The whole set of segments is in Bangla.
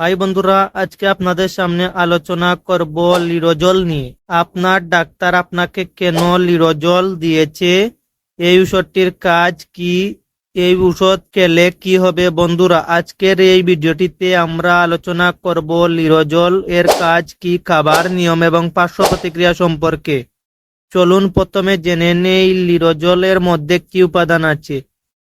হাই বন্ধুরা, আজকে আপনাদের সামনে আলোচনা করব লিরোজল নিয়ে। আপনার ডাক্তার আপনাকে কেন লিরোজল দিয়েছে? এই ওষুধটির কাজ কি? এই ওষুধ খেলে কি হবে বন্ধুরা? আজকের এই ভিডিওটিতে আমরা আলোচনা করব লিরোজল এর কাজ কি, খাবার নিয়ম এবং পার্শ্ব প্রতিক্রিয়া সম্পর্কে। চলুন প্রথমে জেনে নেই লিরোজলের মধ্যে কি উপাদান আছে।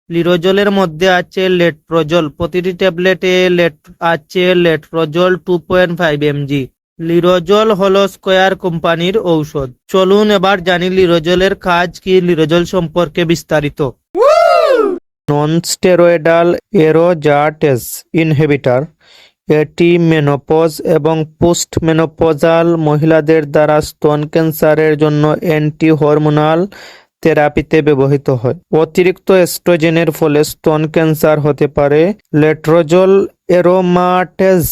লিরোজলের মধ্যে আছে লেট্রোজল প্রতিটি ট্যাবলেটে লেট আছে letrozole two point five MG লিরোজল হল স্কোয়ার কোম্পানির ঔষধ। চলুন এবার জানি লিরোজলের কাজ কি, লিরোজল সম্পর্কে বিস্তারিত। নন স্টেরয়েডাল এরোজাটেস ইনহেবিটার, এটি মেনোপজ এবং পোস্ট মেনোপজাল মহিলাদের দ্বারা স্তন ক্যান্সারের জন্য অ্যান্টি হরমোনাল থেরাপিতে ব্যবহৃত হয়। অতিরিক্ত এস্ট্রোজেনের ফলে স্তন ক্যান্সার হতে পারে। লেট্রোজল এরোমাটেজ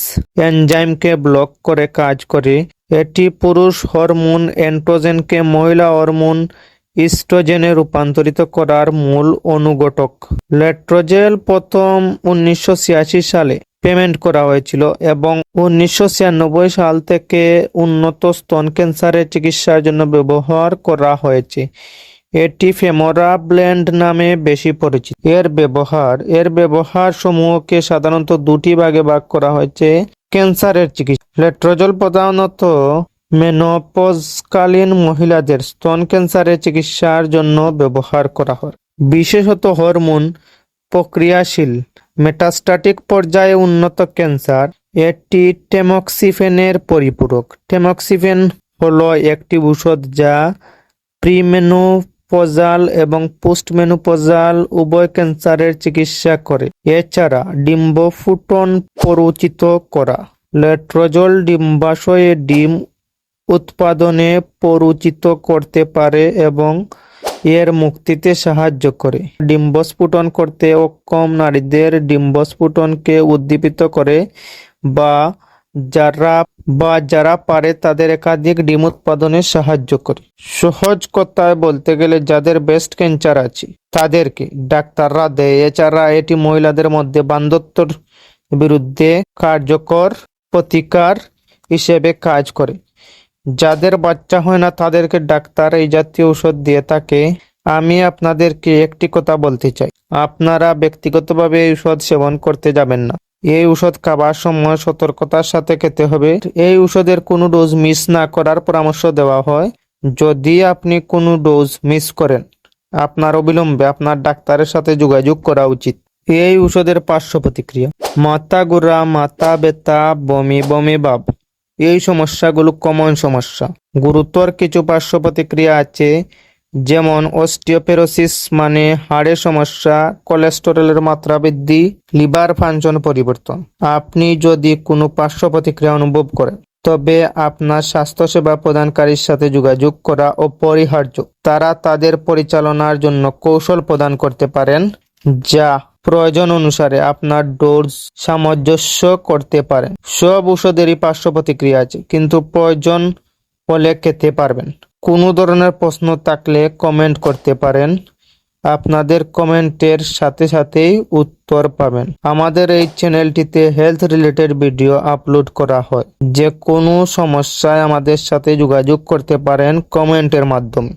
এনজাইমকে ব্লক করে কাজ করে। এটি পুরুষ হরমোন এন্ট্রোজেনকে মহিলা হরমোন ইস্ট্রোজেনে রূপান্তরিত করার মূল অনুঘটক। লেট্রোজেল প্রথম উনিশশো ছিয়াশি সালে পেমেন্ট করা হয়েছিল এবং উনিশশো ছিয়ানব্বই সাল থেকে উন্নত স্তন ক্যান্সারের চিকিৎসার জন্য ব্যবহার করা হয়েছে। এটি ফেমোরা ব্লেন্ড নামে বেশি পরিচিত। এর ব্যবহার এর ব্যবহার সমূহকে সাধারণত দুটি ভাগে ভাগ করা হয়েছে, ক্যান্সারের চিকিৎসা। লেট্রোজল প্রধানত মেনোপজকালীন মহিলাদের স্তন ক্যান্সারের চিকিৎসার জন্য ব্যবহার করা হয়। বিশেষত হরমোন প্রক্রিয়াশীল মেটাস্ট্যাটিক পর্যায়ে উন্নত ক্যান্সার, এটি টেমক্সিফেনের পরিপূরক। টেমক্সিফেন হলো একটি ঔষধ যা প্রিমেনোপজাল এবং পোস্টমেনোপজাল উভয় ক্যান্সারের চিকিৎসা করে। এছাড়া ডিম্বফুটন পরিচিত করা। লেট্রোজল ডিম্বাশয়ে ডিম উৎপাদনে পরিচিত করতে পারে এবং এর মুক্তিতে সাহায্য করে। ডিম্বস্ফুটন করতে অক্ষম নারীদের ডিম্বস্ফুটনকে উদ্দীপিত করে বা যারা বা যারা পারে তাদের একাধিক ডিম উৎপাদনে সাহায্য করে। সহজ কথায় বলতে গেলে যাদের ব্রেস্ট ক্যান্সার আছে, তাদেরকে ডাক্তাররা দেয়। এছাড়া এটি মহিলাদের মধ্যে বান্ধত্যর বিরুদ্ধে কার্যকর প্রতিকার হিসেবে কাজ করে। যাদের বাচ্চা হয় না, তাদেরকে ডাক্তার এই জাতীয় ঔষধ দিয়ে থাকে। আমি আপনাদেরকে একটি কথা বলতে চাই। আপনারা ব্যক্তিগতভাবে এই ঔষধ সেবন করতে যাবেন না। এই ঔষধ খাবার সময় সতর্কতার সাথে খেতে হবে। এই ঔষধের কোনো ডোজ মিস না করার পরামর্শ দেওয়া হয়। যদি আপনি কোনো ডোজ মিস করেন, আপনার অবিলম্বে আপনার ডাক্তারের সাথে যোগাযোগ করা উচিত। এই ঔষধের পার্শ্ব প্রতিক্রিয়া। মাথা ঘোরা, মাথা ব্যথা, বমি বমি ভাব। এই সমস্যাগুলো কমন সমস্যা। গুরুতর কিছু পার্শ্ব প্রতিক্রিয়া আছে। যেমন অস্টিওপেরোসিস মানে হাড়ের সমস্যা, কোলেস্টেরলের মাত্রা বৃদ্ধি, লিভার ফাংশন পরিবর্তন। আপনি যদি কোনো পার্শ্ব প্রতিক্রিয়া অনুভব করেন, তবে আপনার স্বাস্থ্যসেবা প্রদানকারীর সাথে যোগাযোগ করা অপরিহার্য। তারা তাদের পরিচালনার জন্য কৌশল প্রদান করতে পারেন, যা প্রয়োজন অনুসারে আপনার ডোজ সামঞ্জস্য করতে পারেন। সব ওষুধেরই পার্শ্ব প্রতিক্রিয়া আছে, কিন্তু প্রয়োজন হলে খেতে পারবেন। কোনো ধরনের প্রশ্ন থাকলে কমেন্ট করতে পারেন। আপনাদের কমেন্টের সাথে সাথেই উত্তর পাবেন। আমাদের এই চ্যানেলটিতে হেলথ রিলেটেড ভিডিও আপলোড করা হয়। যে কোনো সমস্যায় আমাদের সাথে যোগাযোগ করতে পারেন কমেন্টের মাধ্যমে।